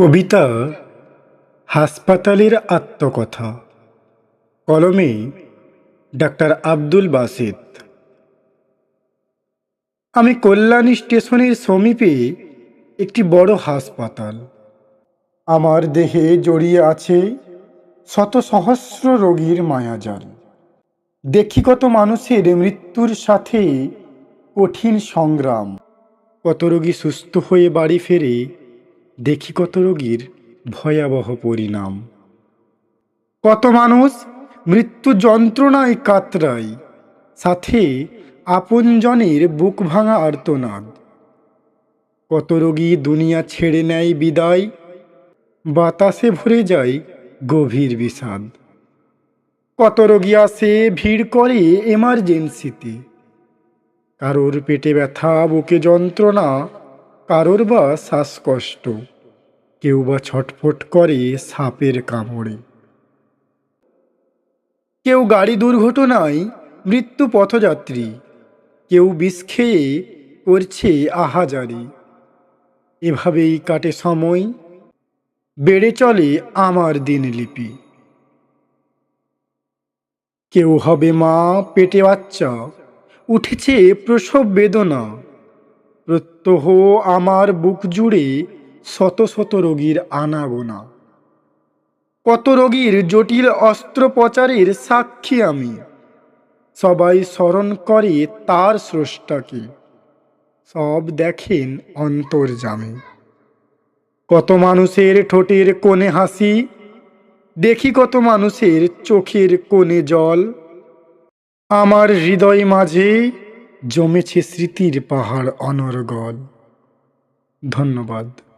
কবিতা হাসপাতালের আত্মকথা। কলমে ডাক্তার আব্দুল বাসিত আমি কল্যাণী স্টেশনের সমীপে একটি বড় হাসপাতাল। আমার দেহে জড়িয়ে আছে শত সহস্র রোগীর মায়াজাল। দেখি কত মানুষের মৃত্যুর সাথে কঠিন সংগ্রাম। কত রোগী সুস্থ হয়ে বাড়ি ফেরে দেখি কত রোগীর ভয়াবহ পরিণাম। কত মানুষ মৃত্যু যন্ত্রণায় কাতরায়, সাথে আপনজনের বুক ভাঙা আর্তনাদ। কত রোগী দুনিয়া ছেড়ে নেয় বিদায়, বাতাসে ভরে যায় গভীর বিষাদ। কত রোগী আসে ভিড় করে এমার্জেন্সিতে কারোর পেটে ব্যথা, বুকে যন্ত্রণা কারোর বা শ্বাসকষ্ট। কেউ বা ছটফট করে সাপের কামড়ে। কেউ গাড়ি দুর্ঘটনায় মৃত্যু পথযাত্রী। কেউ বিষ খেয়ে করছে আহাজারি। এভাবেই কাটে সময়। বেড়ে চলে আমার দিনলিপি কেউ হবে মা, পেটে বাচ্চা। উঠেছে প্রসব বেদনা। প্রত্যহ আমার বুক জুড়ে শত শত রোগীর আনাগোনা। কত রোগীর জটিল অস্ত্রোপচারের সাক্ষী আমি। সবাই স্মরণ করে তার স্রষ্টাকে। সব দেখেন অন্তর্জামে কত মানুষের ঠোঁটের কোণে হাসি, দেখি কত মানুষের চোখের কোণে জল। আমার হৃদয় মাঝে জমেছে স্মৃতির পাহাড় অনর্গল। ধন্যবাদ।